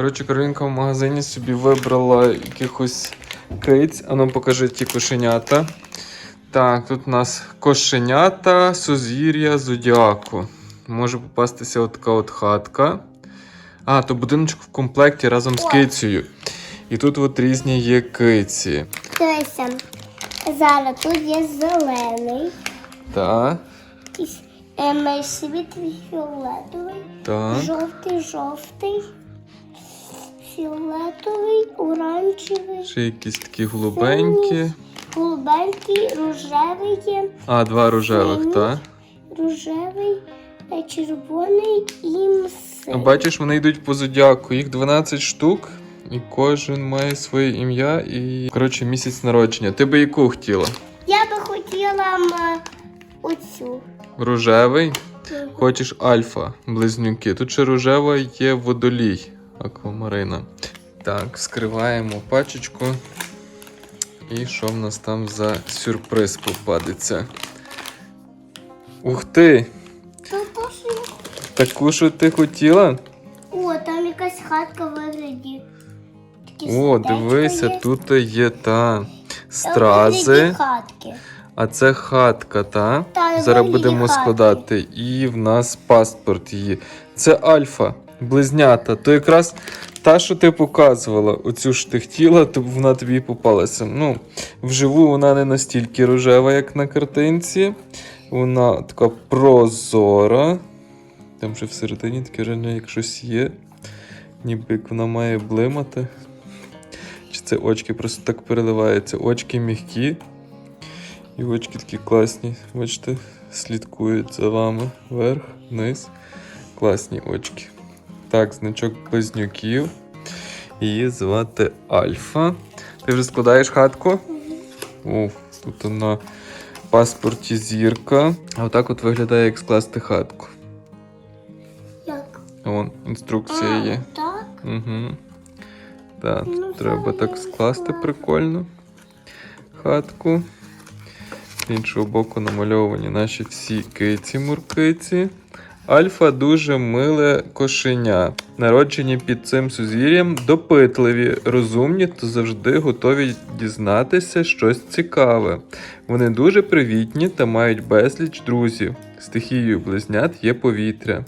Коротше, Каролінка в магазині собі вибрала якихось киць. А ну покажи ті кошенята. Так, тут у нас кошенята, сузір'я, зодіаку. Може попастися от така от хатка. А, то будиночок в комплекті разом з кицею. І тут от різні є киці. Дивися. Зараз тут є зелений, Так, якийсь е, фіолетовий, так. жовтий, жовтий, фіолетовий, оранжевий, Ще якісь такі голубенькі. голубенький, рожевий є, А, два рожевих, так? рожевий, е, червоний і А. Бачиш, вони йдуть по зодіаку. Їх 12 штук, і кожен має своє ім'я і, коротше, місяць народження. Ти би яку хотіла? Я би хотіла м, оцю. Рожевий. Хочеш альфа, близнюки. Тут ще рожева є водолій, аквамарина. Так, скриваємо пачечку. І що в нас там за сюрприз попадеться? Ух ти! Таку, що ти хотіла? О, там якась хатка вигляді. О, дивися, є. тут є та Та стрази, а це хатка, та? Та, Зараз будемо хатки. складати. І в нас паспорт її. Це альфа, близнята. То якраз та, що ти показувала, оцю ж ти хотіла, то вона тобі попалася. Ну, вживу вона не настільки рожева, як на картинці. Вона така прозора. Там вже всередині таке реально як щось є. Ніби як вона має блимати. Чи це очки просто так переливаються? Очки м'які. І очки такі класні. Бачите, слідкують за вами вверх, вниз. Класні очки. Так, значок близнюків. Її звати Альфа. Ти вже складаєш хатку? О, тут на паспорті зірка. А отак от виглядає, як скласти хатку. Як? Вон, інструкція А, є. Так? Угу. Так, Ну, треба так скласти прикольно. Хатку. З іншого боку намальовані наші всі киці-муркиці. Альфа дуже миле кошеня. Народжені під цим сузір'ям, допитливі, розумні та завжди готові дізнатися щось цікаве. Вони дуже привітні та мають безліч друзів. Стихією близнят є повітря.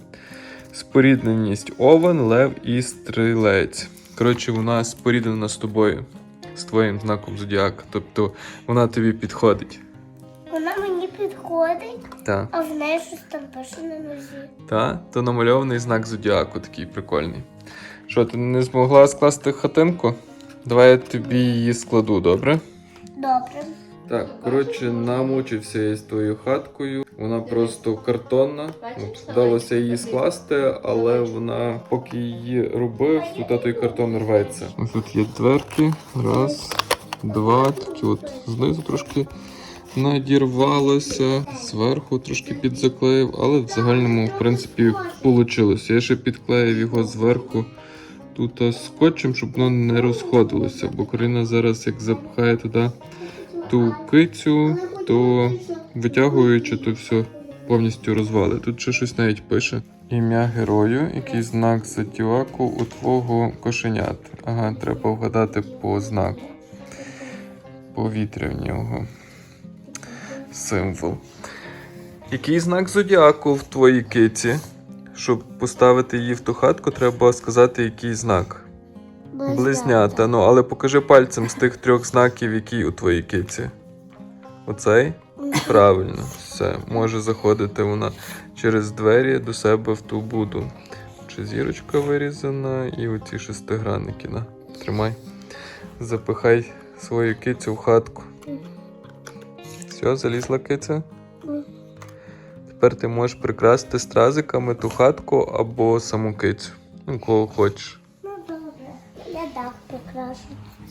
Спорідненість овен, лев і стрілець. Коротше, вона споріднена з тобою, з твоїм знаком зодіака. Тобто вона тобі підходить. Вона мені підходить, Так. а в неї щось там пише на нозі. Та, то намальований знак зодіаку такий прикольний. Що, ти не змогла скласти хатинку? Давай я тобі її складу, добре? Добре. Так, коротше, намучився я з твоєю хаткою. Вона просто картонна. От, вдалося її скласти, але вона, поки її робив, тут той картон рветься. Ось тут є дверки. Раз, два, такі от знизу трошки надірвалося, зверху трошки підзаклеїв, але в загальному, в принципі, вийшло. Я ще підклеїв його зверху тут скотчем, щоб воно не розходилося, бо Карина зараз як запхає туди ту кицю, то витягуючи, то все повністю розвали. Тут ще щось навіть пише. Ім'я герою, який знак зодіаку у твого кошенят. Ага, треба вгадати по знаку. Повітря в нього. Символ. Який знак зодіаку в твоїй киці? Щоб поставити її в ту хатку, треба сказати, який знак. Близнята. Ну, але покажи пальцем з тих трьох знаків, які у твоїй киці. Оцей? Правильно, все. Може заходити вона через двері до себе в ту буду. Чи зірочка вирізана і оці шестигранники. На, тримай. Запихай свою кицю в хатку. Все, залізла киця. Тепер ти можеш прикрасити стразиками ту хатку або саму кицю. Ну, кого хочеш. Ну добре. Я дах прикрашу.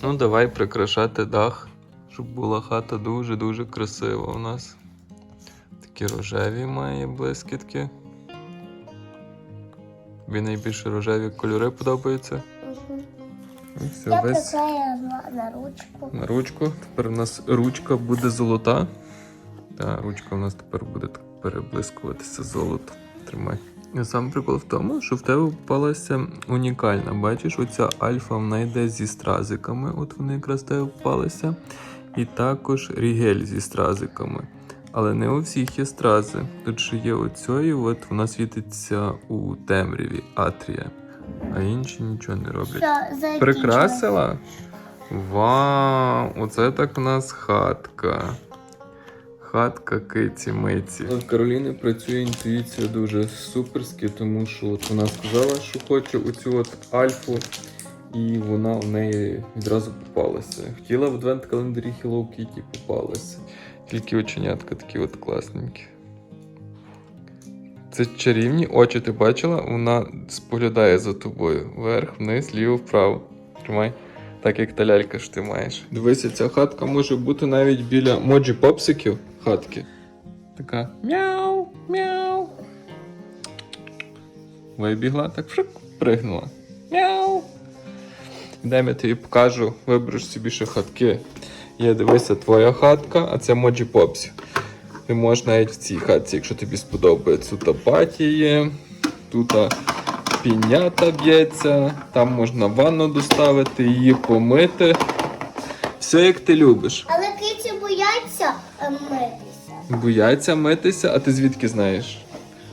Ну, давай прикрашати дах, щоб була хата дуже-дуже красива у нас. Такі рожеві має блискітки. Тобі найбільше рожеві кольори подобаються. Угу. І все, Я весь приклеїла на, на ручку. на ручку. Тепер у нас ручка буде золота. Та ручка у нас тепер буде переблискуватися золото. Тримай. Сам прикол в тому, що в тебе попалася унікальна. Бачиш, оця альфа вона йде зі стразиками, от вони якраз в тебе попалися. І також рігель зі стразиками. Але не у всіх є стрази. Тут ще є оцьої, от вона світиться у темряві Атрія, а інші нічого не роблять. Все. Прикрасила? Вау! Оце так у нас хатка. Хатка киці миці. У Кароліни працює інтуїція дуже суперськи, тому що от вона сказала, що хоче оцю от альфу, і вона в неї відразу попалася. Хотіла в адвент календарі Hello Kitty попалася. Тільки оченятка такі от класненькі. Це чарівні очі, ти бачила? Вона споглядає за тобою. Вверх, вниз, ліво, вправо. Тримай. Так як та лялька що ти маєш. Дивися, ця хатка може бути навіть біля моджі попсиків хатки. Така мяу, мяу. Вибігла, так фрик, пригнула. Мяу. Дай я тобі покажу, вибереш собі ще хатки. Є, дивися, твоя хатка, а це моджі попсів. Ти можеш навіть в цій хатці, якщо тобі сподобається. Тут апаті є, тут пінята б'ється, там можна ванну доставити, її помити. Все як ти любиш. Але митися. Бояться митися, а ти звідки знаєш?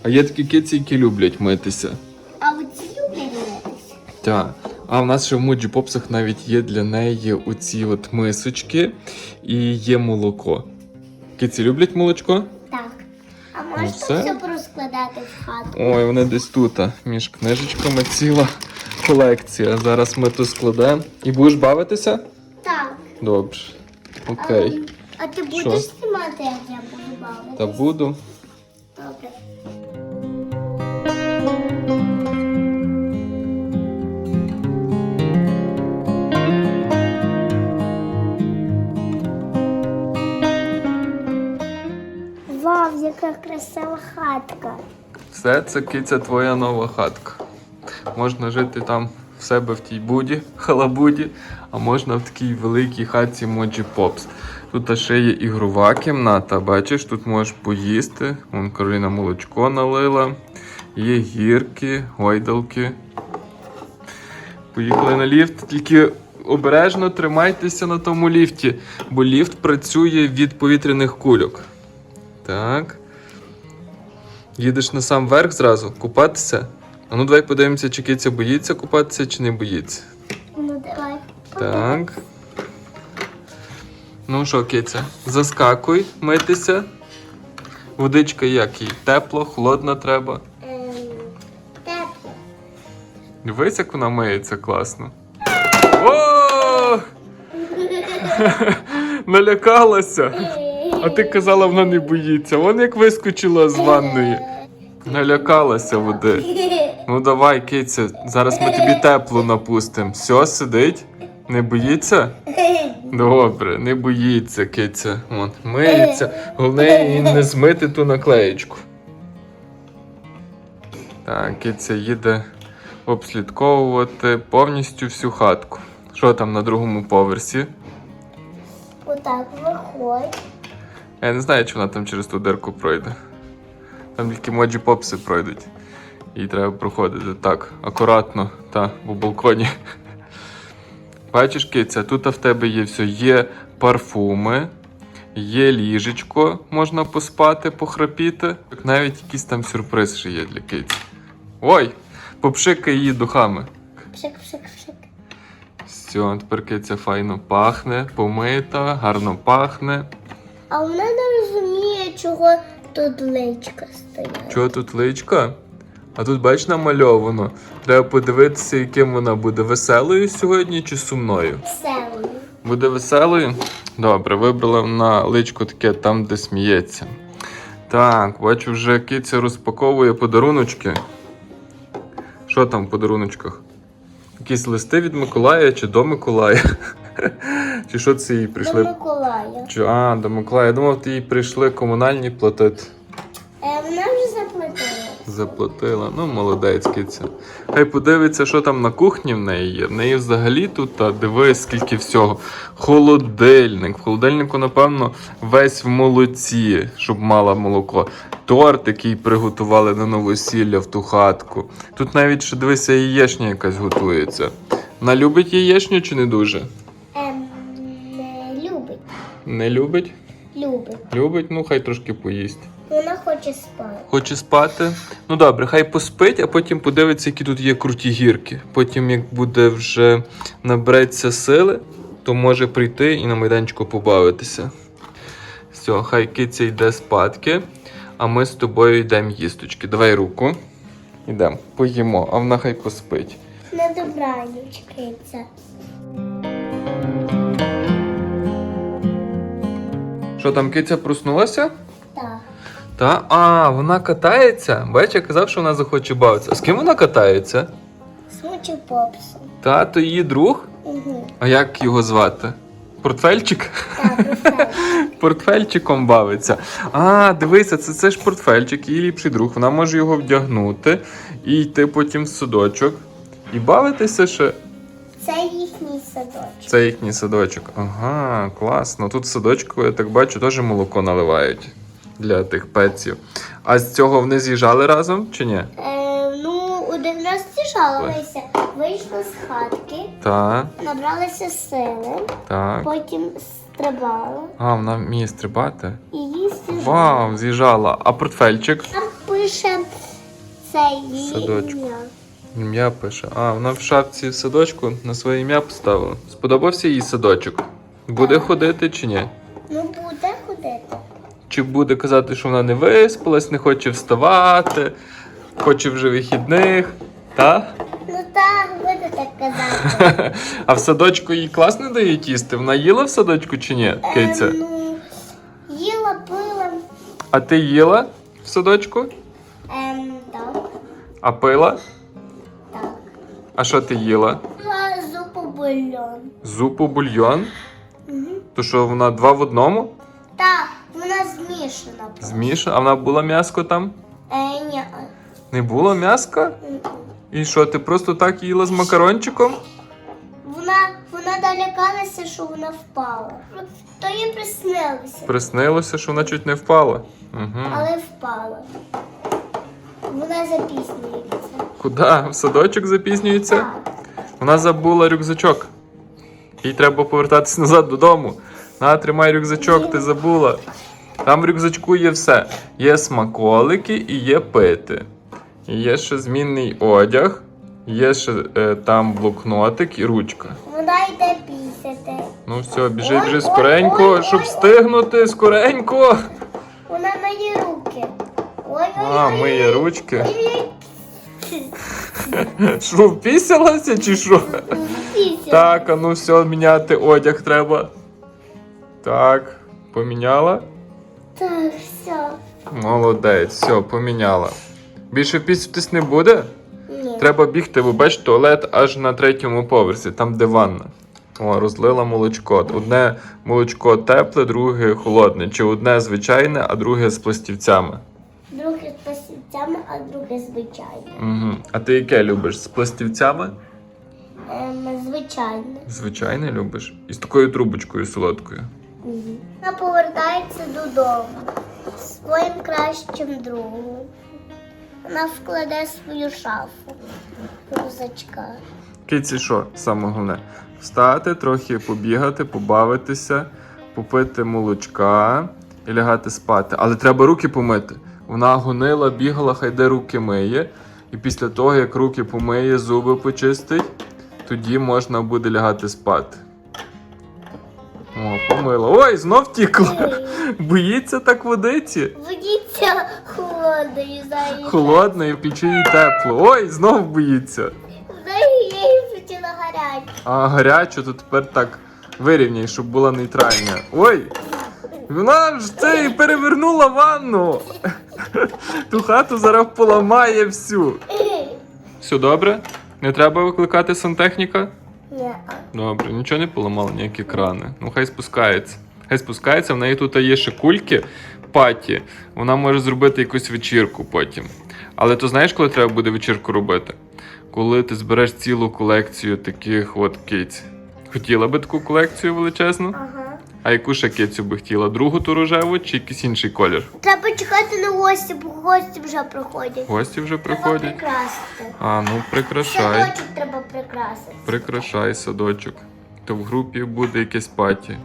А є такі киці, які люблять митися. А оці люблять митися. Так. А в нас ще в Моджі Попсах навіть є для неї оці от мисочки і є молоко. Киці люблять молочко? Так. А можна все? все порозкладати в хату? Ой, вони десь тут, а, між книжечками ціла колекція. Зараз ми тут складемо. І будеш бавитися? Так. Добре. Окей. Ем, А ти будеш Що? Знімати, як я буду бавитися? Та буду. Добре. Вау, яка красива хатка. Все, це киця твоя нова хатка. Можна жити там в себе в тій буді, халабуді, а можна в такій великій хатці Моджі Попс. Тут ще є ігрова кімната, бачиш, тут можеш поїсти. Вон Кароліна молочко налила. Є гірки, гойдалки. Поїхали на ліфт, тільки обережно тримайтеся на тому ліфті, бо ліфт працює від повітряних кульок. Так. Їдеш на сам верх зразу купатися. А ну давай подивимося, чи киця боїться купатися, чи не боїться. Ну давай. Так. Ну що, киця, заскакуй, митися. Водичка як їй? Тепло, холодна треба. Ем, тепло. Дивись, як вона миється класно. О! Налякалася. А ти казала, вона не боїться. Вон як вискочила з ванної. Налякалася води. Ну давай, киця, зараз ми тобі тепло напустимо. Все, сидить? Не боїться? Добре, не боїться, киця. Вон, миється. Головне їй не змити ту наклеєчку. Так, киця їде обслідковувати повністю всю хатку. Що там на другому поверсі? Отак виходь. Я не знаю, чи вона там через ту дирку пройде. Там тільки моджі попси пройдуть. Їй треба проходити так, акуратно, та по балконі. Бачиш, киця, тут в тебе є все. Є парфуми, є ліжечко, можна поспати, похрапіти. Навіть якийсь там сюрприз ще є для киці. Ой! Попшикай її духами. Пшик, пшик, пшик. Все, тепер киця файно пахне, помита, гарно пахне. А вона не розуміє, чого тут личка стоять. Чого тут личка? А тут бач намальовано. Треба подивитися, яким вона буде веселою сьогодні чи сумною. Веселою. Буде веселою? Добре, вибрала на личко таке там, де сміється. Так, бачу, вже киця розпаковує подаруночки. Що там в подаруночках? Якісь листи від Миколая чи до Миколая? Чи що це їй До? Миколая. Чи, а, до Миколая. Я думав, ти їй прийшли комунальні платити. Е, вона вже заплатилась. Заплатила. Ну, молодець киця. Хай подивиться, що там на кухні в неї є. В неї взагалі тут, та, дивись, скільки всього. Холодильник. В холодильнику, напевно, весь в молоці, щоб мала молоко. Торт, який приготували на новосілля в ту хатку. Тут навіть ще дивися, яєшня якась готується. Вона любить яєшню чи не дуже? Ем, не любить. Не любить? Любить. Любить, ну хай трошки поїсть. Вона хоче спати. Хоче спати. Ну добре, хай поспить, а потім подивиться, які тут є круті гірки. Потім, як буде вже набереться сили, то може прийти і на майданчику побавитися. Все, хай киця йде спадки, а ми з тобою йдемо їсточки. Давай руку. Йдемо, поїмо, а вона хай поспить. На добраніч, киця. Що там, киця проснулася? Та, а, вона катається. Бач, я казав, що вона захоче бавитися. З ким вона катається? Смучу попсом. Тато її друг? Угу. А як його звати? Портфельчик? Так, професор. Портфельчиком бавиться. А, дивися, це, це ж портфельчик, її ліпший друг. Вона може його вдягнути і йти потім в садочок. І бавитися ще. Це їхній садочок. Це їхній садочок. Ага, класно. Тут в садочку, я так бачу, теж молоко наливають для тих пеців. А з цього вони з'їжджали разом чи ні? Е, ну, один раз з'їжджалися, вийшли з хатки, Так, набралися сили, так. потім стрибали А, вона вміє стрибати. і їсти. Вау, з'їжджала. А портфельчик? Там пише цей її Садочок. ім'я. Ім'я пише. А, вона в шапці в садочку на своє ім'я поставила. Сподобався їй садочок? Буде ходити чи ні? Ну, буде. Чи буде казати, що вона не виспалась, не хоче вставати, хоче вже вихідних? Та? Ну так, буде так казати. А в садочку їй класно дають їсти? Вона їла в садочку чи ні, Киця? Е, ну, їла, пила. А ти їла в садочку? Ем, так, А пила? так. А що ти їла? Зупу бульон. Зупу бульйон? Угу. То що вона два в одному? Так, змішана. просто. Зміша? А вона була м'яско там? Е, ні. Не було м'яска? І що, ти просто так їла з макарончиком? Вона, вона долякалася, що вона впала. То їй приснилося, Приснилося, що вона чуть не впала. Угу. але впала. Вона запіснюється. Куди? В садочок запізнюється? Так. Вона забула рюкзачок. Їй треба повертатися назад додому. На, тримай рюкзачок, ти забула. Там в рюкзачку є все. Є смаколики і є пити. І є ще змінний одяг, є ще е, там блокнотик і ручка. Вона йде пісяти. Ну все, біжи, біжи скоренько, ой, ой, щоб ой. встигнути, скоренько. Вона миє руки. Ой-ой-ой. А, миє ручки. Що, впісялася чи що? Так, а ну все, міняти одяг треба. Так, поміняла? Так, все. Молодець, все, поміняла. Більше пісятись не буде? Ні. Треба бігти, бо бач, туалет аж на третьому поверсі, там де ванна. О, розлила молочко. Одне молочко тепле, друге холодне. Чи одне звичайне, а друге з пластівцями. Друге з пасівцями, а друге звичайне. Угу. А ти яке любиш? З пластівцями? Ем, звичайне. Звичайне любиш. І з такою трубочкою солодкою. Вона повертається додому своїм кращим другом. Вона вкладе свою шафу рюкзачка. Киці що, саме головне? Встати, трохи побігати, побавитися, попити молочка і лягати спати. Але треба руки помити. Вона гонила, бігала, хай де руки миє. І після того, як руки помиє, зуби почистить, тоді можна буде лягати спати. Помила. Ой, знов тікла. Боїться так водиці. Водіться холодною зайняти. Холодно і включи їй тепло. Ой, знов боїться. Дай я їй хотіла гарячу. А гарячу, то тепер так вирівняй, щоб була нейтральна. Ой! Вона ж це і перевернула ванну. Ту хату зараз поламає всю. Все добре? Не треба викликати сантехніка? Ні. Добре, нічого не поламало, ніякі крани. Ну хай спускається. Хай спускається, в неї тут є ще кульки паті. Вона може зробити якусь вечірку потім. Але то знаєш, коли треба буде вечірку робити? Коли ти збереш цілу колекцію таких от киць. Хотіла би таку колекцію величезну? Ага. А яку ще кицю би хотіла? Другу ту рожеву чи якийсь інший колір? Треба чекати на гості, бо гості вже приходять. Гості вже Треба приходять. прикрасити. А, ну прикрашай. Садочок треба прикрасити. Прикрашай садочок. То в групі буде якесь паті.